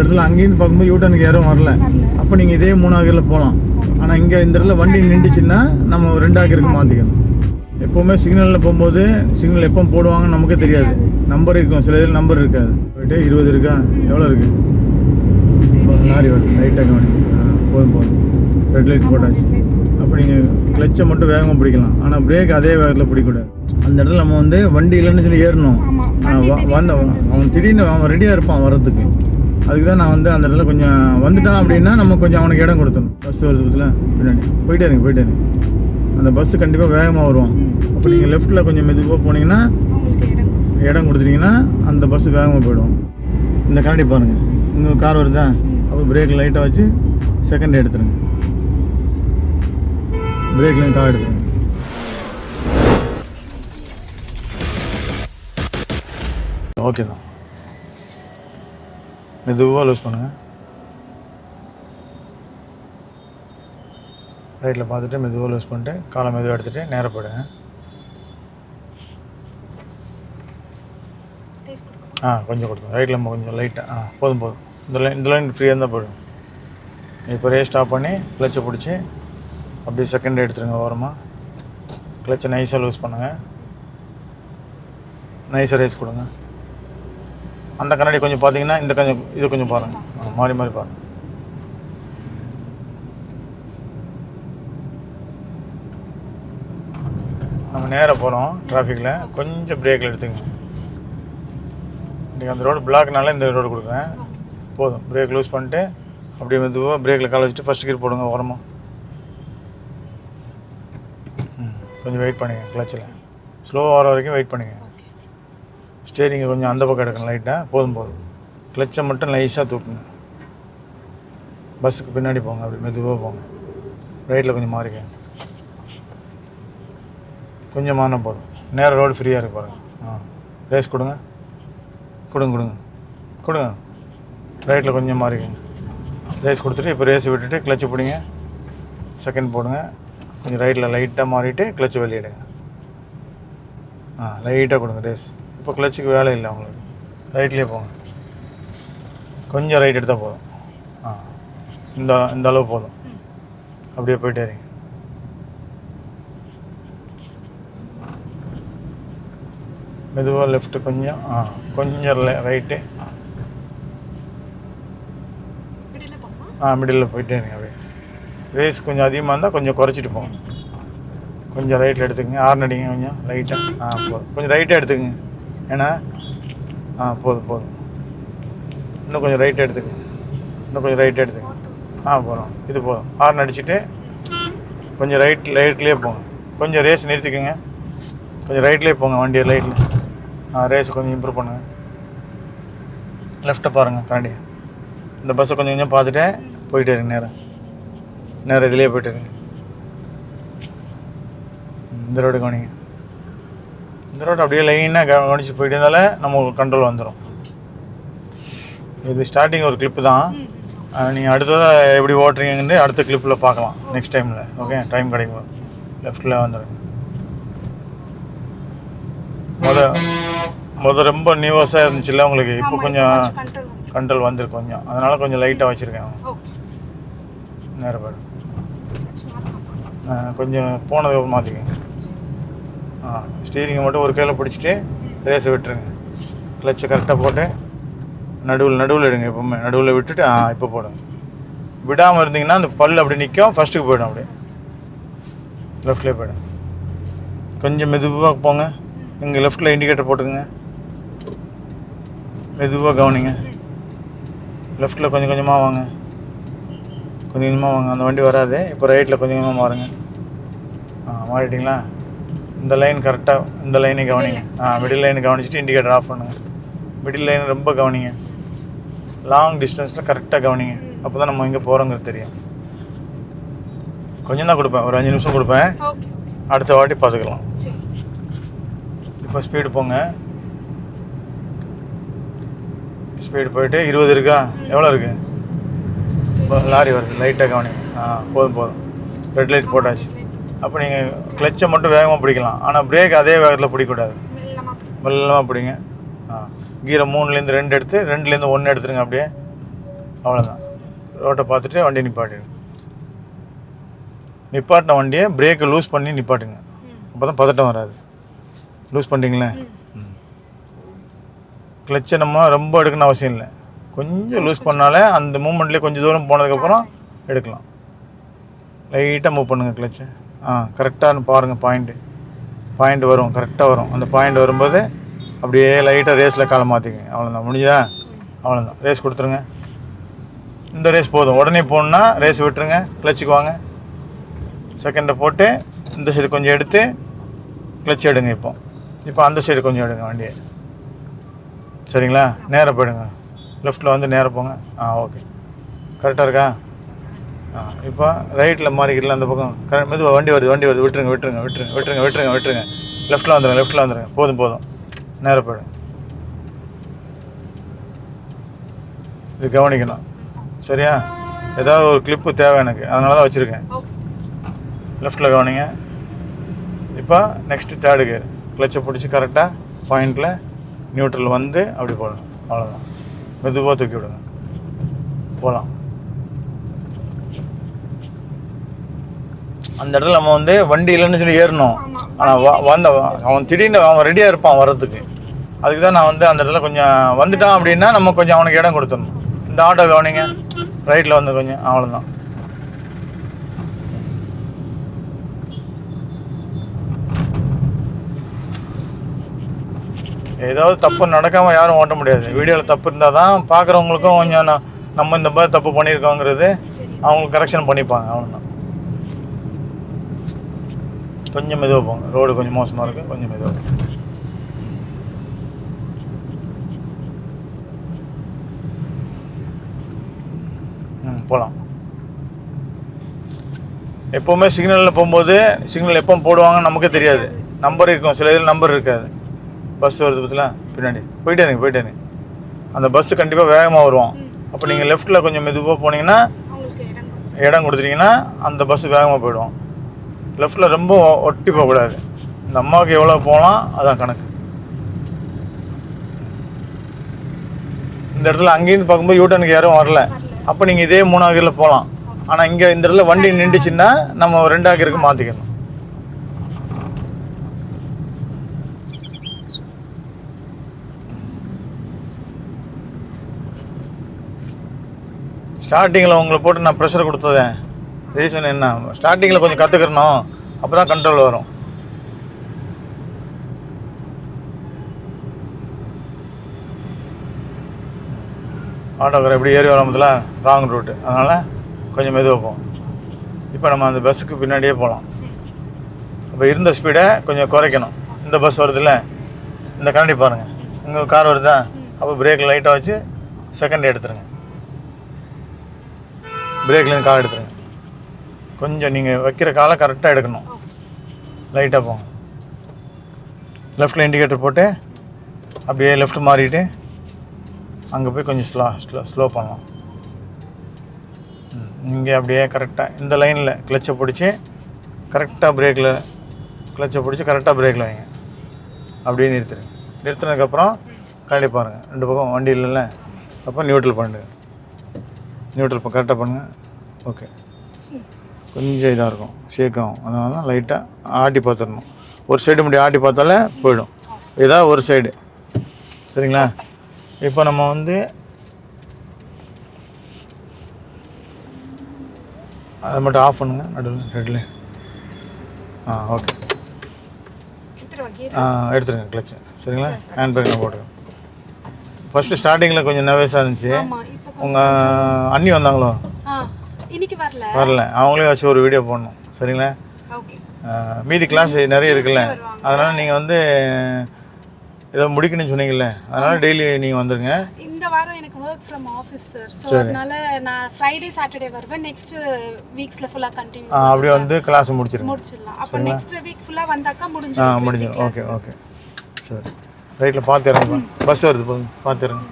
இடத்துல அங்கேருந்து பார்க்கும்போது யூட்டனுக்கு யாரும் வரல. அப்போ நீங்கள் இதே மூணாகிரில் போகலாம் ஆனால் இங்கே இந்த இடத்துல வண்டி நின்றுச்சுன்னா நம்ம ரெண்டாகிருக்கு மாற்றிக்கணும் எப்போவுமே சிக்னலில் போகும்போது சிக்னல் எப்போ போடுவாங்கன்னு நமக்கே தெரியாது. நம்பர் இருக்கும். சில இதில் நம்பர் இருக்காது. போயிட்டு இருபது இருக்கா? எவ்வளோ இருக்குது லாரி வருது. லைட்டாக கவனி போதும் போதும். ரெட் லைட் போட்டாச்சு. அப்போ நீங்கள் கிளச்சை மட்டும் வேகமாக பிடிக்கலாம். ஆனால் பிரேக் அதே வேகத்தில் பிடிக்கக்கூடாது. அந்த இடத்துல நம்ம வந்து வண்டி இல்லைன்னு சொல்லி ஏறணும். வந்த அவன் திடீர்னு அவன் ரெடியாக இருப்பான் வர்றதுக்கு. அதுக்கு தான் நான் வந்து அந்த இடத்துல கொஞ்சம் வந்துட்டான் அப்படின்னா நம்ம கொஞ்சம் அவனுக்கு இடம் கொடுத்தணும் பஸ் வருதுல பின்னாடி. போயிட்டே இருங்க போயிட்டே இருங்க. அந்த பஸ்ஸு கண்டிப்பாக வேகமாக வருவோம் அப்போ நீங்கள் லெஃப்ட்டில் கொஞ்சம் மெதுவாக போனீங்கன்னா இடம் கொடுத்துட்டிங்கன்னா கொடுத்துட்டீங்கன்னா அந்த பஸ்ஸு வேகமாக போயிடும். இந்த கண்ணாடி பாருங்கள் இங்கே கார் வருதா? அப்போ பிரேக் லைட்டாக வச்சு செகண்ட் எடுத்துருங்க. பிரேக்லையும் கார் எடுத்துருங்க. ஓகே தான். மெதுவாக லூஸ் பண்ணுங்கள் ரைட்டில் பார்த்துட்டு மெதுவாக லூஸ் பண்ணிட்டு காலை மெதுவாக எடுத்துகிட்டு நேராக போயிடுங்க. ஆ கொஞ்சம் கொடுத்தோம் ரைட்டில் கொஞ்சம் லைட்டாக ஆ போதும் போதும். இந்த லைன் இந்த லைன் ஃப்ரீயாக இருந்தால் போயிடும் இப்போ ரே ஸ்டாப் பண்ணி கிளச்சை பிடிச்சி அப்படியே செகண்ட் எடுத்துருங்க ஓரமாக கிளச்சை நைஸாக லூஸ் பண்ணுங்கள் நைஸாக ரேஸ் கொடுங்க. அந்த கண்ணாடி கொஞ்சம் பார்த்தீங்கன்னா இந்த கொஞ்சம் இது கொஞ்சம் பாருங்கள் மாறி மாறி பாருங்கள் நம்ம நேராக போகிறோம் டிராஃபிக்கில் கொஞ்சம் பிரேக்கில் எடுத்துங்க. நீங்கள் அந்த ரோடு பிளாக்னால இந்த ரோடு கொடுக்குறேன். போதும். பிரேக் லூஸ் பண்ணிட்டு அப்படியே மெதுவாக பிரேக்கில் கால் வச்சுட்டு ஃபஸ்ட் கீர் போடுங்க ஓரமாக ம் கொஞ்சம் வெயிட் பண்ணுங்க கிளச்சில் ஸ்லோவாக வர வரைக்கும் வெயிட் பண்ணுங்க. ஓகே ஸ்டேரிங்கை கொஞ்சம் அந்த பக்கம் எடுக்கணும் லைட்டாக போதும் போதும். கிளச்சை மட்டும் லைஸாக தூக்குங்க. பஸ்ஸுக்கு பின்னாடி போங்க அப்படி மெதுவாக போங்க. ரைட்டில் கொஞ்சம் மாறிக்கங்க. கொஞ்சம் மாறினா போதும். நேராக ரோடு ஃப்ரீயாக இருக்கு பாருங்க. ஆ. ரேஸ் கொடுங்க. கொடுங்க கொடுங்க. கொடுங்க. ரைட்டில் கொஞ்சம் மாறிக்கங்க. ரேஸ் கொடுத்துட்டு இப்போ ரேஸ் விட்டுட்டு கிளச்சு பிடிங்க. செகண்ட் போடுங்க. கொஞ்சம் ரைட்டில் லைட்டாக மாறிட்டு கிளச்சு வெளியிடுங்க. ஆ லைட்டாக கொடுங்க ரேஸ் இப்போ கிளச்சுக்கு வேலை இல்லை உங்களுக்கு ரைட்லேயே போங்க. கொஞ்சம் ரைட் எடுத்தால் போதும். ஆ இந்த இந்த அளவு போதும். அப்படியே போயிட்டே இருங்க. மெதுவாக லெஃப்ட்டு கொஞ்சம் ஆ கொஞ்சம் ரைட்டு ஆ மிடில் போயிட்டே இருங்க அப்படியே. ரேஸ் கொஞ்சம் அதிகமாக இருந்தால் கொஞ்சம் குறைச்சிட்டு போங்க. கொஞ்சம் ரைட்டில் எடுத்துக்கங்க. ஆர்ன் அடிங்க கொஞ்சம் லைட்டாக ஆ. போதும் கொஞ்சம் ரைட்டாக எடுத்துக்கங்க. ஏன்னா ஆ போதும் போதும். இன்னும் கொஞ்சம் ரைட் எடுத்துக்கங்க இன்னும் கொஞ்சம் ரைட் எடுத்துக்கு. ஆ போகிறோம் இது போதும். ஹார்ன் அடிச்சுட்டு கொஞ்சம் ரைட் ரைட்லேயே போங்க. கொஞ்சம் ரேஸ் நிறுத்திக்கோங்க. கொஞ்சம் ரைட்லேயே போங்க வண்டி ரைட்டில் ஆ ரேஸ் கொஞ்சம் இம்ப்ரூவ் பண்ணுங்கள் லெஃப்ட்டை பாருங்கள் தாண்டி இந்த பஸ்ஸை கொஞ்சம் கொஞ்சம் பார்த்துட்டு போயிட்டே இருங்க நேரம் நேரம் இதுலேயே போயிட்டு இருங்க. ம், இந்த ரோடு கவனிங்க. இந்த ரோடு அப்படியே லைனாக கவனிச்சு போயிட்டு இருந்தாலே நம்ம கண்ட்ரோல் வந்துடும் இது ஸ்டார்டிங் ஒரு கிளிப்பு தான். நீங்கள் அடுத்ததாக எப்படி ஓட்டுறீங்கன்னு அடுத்த கிளிப்பில் பார்க்கலாம். நெக்ஸ்ட் டைமில் ஓகே டைம் கிடைக்கும். லெஃப்ட்டில் வந்துடுங்க முத முத ரொம்ப நியூவஸாக இருந்துச்சுல்ல உங்களுக்கு. இப்போ கொஞ்சம் கண்ட்ரோல் வந்து கண்ட்ரோல் வந்திருக்கு கொஞ்சம். அதனால் கொஞ்சம் லைட்டாக வச்சுருக்கேன். ஸ்மார்ட் கொஞ்சம் போனதுக்கு மாற்றிக்கங்க ஆ ஸ்டீரிங்கை மட்டும் ஒரு கையில் பிடிச்சிட்டு ரேஸை விட்டுருங்க. கிளச்சை கரெக்டாக போட்டு நடுவில் நடுவில் எடுங்க எப்பவுமே. நடுவில் விட்டுட்டு ஆ இப்போ போடுங்க விடாமல் இருந்தீங்கன்னா அந்த பல் அப்படி நிற்கும் ஃபஸ்ட்டுக்கு போயிடும் அப்படியே லெஃப்ட்லேயே போயிடும் கொஞ்சம் மெதுவாக போங்க. இங்கே லெஃப்ட்டில் இண்டிகேட்டர் போட்டுக்கோங்க. மெதுவாக கவனிங்க. லெஃப்ட்டில் கொஞ்சம் கொஞ்சமாக வாங்க. கொஞ்சம் கொஞ்சமாக வாங்க. அந்த வண்டி வராது. இப்போ ரைட்டில் கொஞ்சம் கொஞ்சமாக மாறுங்க. ஆ மாறிட்டீங்களா? இந்த லைன் கரெக்டாக இந்த லைனை கவனிங்க. ஆ மிடில் லைனை கவனிச்சுட்டு இண்டிகேட்டர் ஆஃப் பண்ணுங்க. மிடில் லைன் ரொம்ப கவனிங்க. லாங் டிஸ்டன்ஸில் கரெக்டாக கவனிங்க. அப்போ தான் நம்ம எங்கே போகிறோங்கிறது தெரியும். கொஞ்சம் தான் கொடுப்பேன். ஒரு அஞ்சு நிமிஷம் கொடுப்பேன். அடுத்த வாட்டி பார்த்துக்கலாம். இப்போ ஸ்பீடு போங்க. ஸ்பீடு போயிட்டு இருபது இருக்கா? எவ்வளோ இருக்கு? இப்போ லாரி வருது. லைட்டாக கவனி ஆ போதும் போதும். ரெட் லைட் போட்டாச்சு. அப்போ நீங்கள் கிளச்சை மட்டும் வேகமாக பிடிக்கலாம். ஆனால் பிரேக் அதே வேகத்தில் பிடிக்கக்கூடாது. மெல்லமாக பிடிங்க. ஆ கீரை மூணுலேருந்து ரெண்டு எடுத்து ரெண்டுலேருந்து ஒன்று எடுத்துருங்க அப்படியே. அவ்வளோதான் ரோட்டை பார்த்துட்டு வண்டியை நிப்பாட்டிடுங்க. நிப்பாட்டின வண்டியை பிரேக்கை லூஸ் பண்ணி நிப்பாட்டுங்க. அப்போ தான் பதட்டம் வராது. லூஸ் பண்ணிட்டீங்களே? ம். கிளச்சை நம்ம ரொம்ப எடுக்கணும் அவசியம் இல்லை. கொஞ்சம் லூஸ் பண்ணாலே அந்த மூமெண்ட்லேயே கொஞ்சம் தூரம் போனதுக்கப்புறம் எடுக்கலாம். லைட்டாக மூவ் பண்ணுங்கள் கிளச்சை ஆ கரெக்டாக பாருங்கள் பாயிண்ட்டு பாயிண்ட் வரும் கரெக்டாக வரும். அந்த பாயிண்ட் வரும்போது அப்படியே லைட்டாக ரேஸில் காலை மாற்றிக்கங்க அவ்வளோதான் முடிஞ்சதா? அவ்வளோதான் ரேஸ் கொடுத்துருங்க. இந்த ரேஸ் போதும். உடனே போகணுன்னா ரேஸ் விட்டுருங்க. கிளச்சுக்கு வாங்க. செகண்டை போட்டு இந்த சைடு கொஞ்சம் எடுத்து கிளச் எடுங்க இப்போ. இப்போ அந்த சைடு கொஞ்சம் எடுங்க வண்டியை. சரிங்களா? நேராக போயிடுங்க. லெஃப்ட்டில் வந்து நேராக போங்க. ஆ ஓகே கரெக்டாக இருக்கா? இப்போ ரைட்டில் மாறிக்கிறல அந்த பக்கம். கரெக்ட் மெதுவாக வண்டி வருது வண்டி வருது. விட்டுருங்க விட்டுருங்க விட்டுருங்க விட்டுருங்க விட்டுருங்க விட்டுருங்க. லெஃப்ட்டில் வந்துடுங்க லெஃப்ட்டில் வந்துடுங்க போதும் போதும். நேராக போயிடும். இது கவனிக்கணும். சரியா? ஏதாவது ஒரு கிளிப்பு தேவை எனக்கு. அதனால தான் வச்சுருக்கேன். லெஃப்ட்டில் கவனிங்க. இப்போ நெக்ஸ்ட்டு தேர்டு கியர் கிளச்சை பிடிச்சி கரெக்டாக பாயிண்டில் நியூட்ரல் வந்து அப்படி போடணும். அவ்வளோதான் மெதுவாக தூக்கி விடுங்க. போகலாம் அந்த இடத்துல நம்ம வந்து வண்டி இல்லைன்னு சொல்லி ஏறணும். ஆனால் வ வந்த அவன் திடீர்னு அவன் ரெடியாக இருப்பான் வர்றதுக்கு. அதுக்கு தான் நான் வந்து அந்த இடத்துல கொஞ்சம் வந்துட்டான் அப்படின்னா நம்ம கொஞ்சம் அவனுக்கு இடம் கொடுத்துடணும். இந்த ஆட்டோ கவனிங்க. ரைட்டில் வந்து கொஞ்சம் அவ்வளோதான் ஏதாவது தப்பு நடக்காமல் யாரும் ஓட்ட முடியாது. வீடியோவில் தப்பு இருந்தால் தான் பார்க்குறவங்களுக்கும் கொஞ்சம் நம்ம இந்த மாதிரி தப்பு பண்ணியிருக்கோங்கிறது அவங்களுக்கு கரெக்ஷன் பண்ணிப்பாங்க. அவ்வளோதான் கொஞ்சம் மெதுவாக போங்க. ரோடு கொஞ்சம் மோசமாக இருக்குது கொஞ்சம் மெதுவாக போங்க. ம் போகலாம் எப்போவுமே சிக்னலில் போகும்போது சிக்னல் எப்போ போடுவாங்கன்னு நமக்கே தெரியாது. நம்பர் இருக்கும். சில இதில் நம்பர் இருக்காது. பஸ் வருது பற்றில பின்னாடி. போயிட்டே இருங்க போயிட்டே இருங்க. அந்த பஸ்ஸு கண்டிப்பாக வேகமாக வருவோம் அப்போ நீங்கள் லெஃப்ட்டில் கொஞ்சம் மெதுவாக போனீங்கன்னா இடம் கொடுத்து இடம் கொடுத்துட்டீங்கன்னா அந்த பஸ் வேகமாக போயிடும் லெஃப்ட்டில் ரொம்ப ஒட்டி போகக்கூடாது இந்த அம்மாவுக்கு எவ்வளோ போகலாம் அதான் கணக்கு. இந்த இடத்துல அங்கேருந்து பார்க்கும்போது யூட்டனுக்கு யாரும் வரல. அப்போ நீங்கள் இதே மூணாவது போகலாம். ஆனால் இங்கே இந்த இடத்துல வண்டி நின்றுச்சுன்னா நம்ம ரெண்டாவது மாற்றிக்கணும் ஸ்டார்டிங்கில் உங்களை போட்டு நான் ப்ரெஷர் கொடுத்ததேன் ரீசன் என்ன? ஸ்டார்டிங்கில் கொஞ்சம் கற்றுக்கிறணும் அப்போ தான் கண்ட்ரோல் வரும். ஆட்டோக்கார எப்படி ஏறி வரும்போதுல ராங் ரூட்டு அதனால் கொஞ்சம் மெதுவாக போகும் இப்போ நம்ம அந்த பஸ்ஸுக்கு பின்னாடியே போகலாம் இப்போ இருந்த ஸ்பீடை கொஞ்சம் குறைக்கணும். இந்த பஸ் வருதுல்ல? இந்த கண்ணாடி பாருங்கள் இங்கே கார் வருதா? அப்போ பிரேக் லைட்டாக வச்சு செகண்ட் எடுத்துருங்க. பிரேக்லேருந்து கார் எடுத்துருங்க. கொஞ்சம் நீங்கள் வைக்கிற காலை கரெக்டாக எடுக்கணும். லைட்டாக போங்க. லெஃப்ட்டில் இண்டிகேட்டர் போட்டு அப்படியே லெஃப்ட் மாறிட்டு அங்கே போய் கொஞ்சம் ஸ்லோ ஸ்லோ ஸ்லோ பண்ணலாம். இங்கே அப்படியே கரெக்டாக இந்த லைனில் கிளச்சை பிடிச்சி கரெக்டாக பிரேக்கில் கிளச்சை பிடிச்சி கரெக்டாக பிரேக்கில் வைங்க. அப்படியே நிறுத்துருங்க நிறுத்தினதுக்கப்புறம் கரண்டி பாருங்கள் ரெண்டு பக்கம் வண்டி இல்லைல்ல? அப்போ நியூட்ரல் பண்ணுங்க நியூட்ரல் இப்போ கரெக்டாக பண்ணுங்கள் ஓகே கொஞ்சம் இதாக இருக்கும். ஷேக் ஆகும் அதனால தான் லைட்டாக ஆட்டி பார்த்துடணும். ஒரு சைடு மட்டும் ஆட்டி பார்த்தாலே போயிடும். இதான் ஒரு சைடு சரிங்களா? இப்போ நம்ம வந்து அதை மட்டும் ஆஃப் பண்ணுங்க. நடுவில் ரெட்டில் ஆ ஓகே. ஆ எடுத்துருங்க கிளச்சு சரிங்களா? ஹேண்ட் பிரேக்கில் போட்டுருங்க ஃபஸ்ட்டு ஸ்டார்டிங்கில் கொஞ்சம் நர்வஸாக இருந்துச்சு. உங்கள் அண்ணி வந்தாங்களோ? இன்னைக்கு வரல. வரல. அவங்களே வச்சு ஒரு வீடியோ போடணும். சரிங்களா? மீதி கிளாஸ் நிறைய இருக்குல்ல. அதனால் நீங்கள் வந்து ஏதோ முடிக்கணும்னு சொன்னீங்கல்ல. அதனால் டெய்லி நீங்கள் வந்துருங்க. இந்த வாரம் எனக்கு work from office sir. So அதனால நான் ஃப்ரைடே சாட்டர்டே வருவேன். நெக்ஸ்ட் வீக்ஸ்ல ஃபுல்லா கண்டினியூ ஆ, அப்படியே வந்து கிளாஸ் முடிச்சிருங்க. முடிச்சிடலாம். அப்போ நெக்ஸ்ட் வீக் ஃபுல்லா வந்தாக்கா ஆ முடிஞ்சிடும். முடிஞ்சிடும். ஓகே ஓகே சரி. ரைட்டில் பார்த்து இறங்க பஸ் வருது போதும் பார்த்து இறங்க.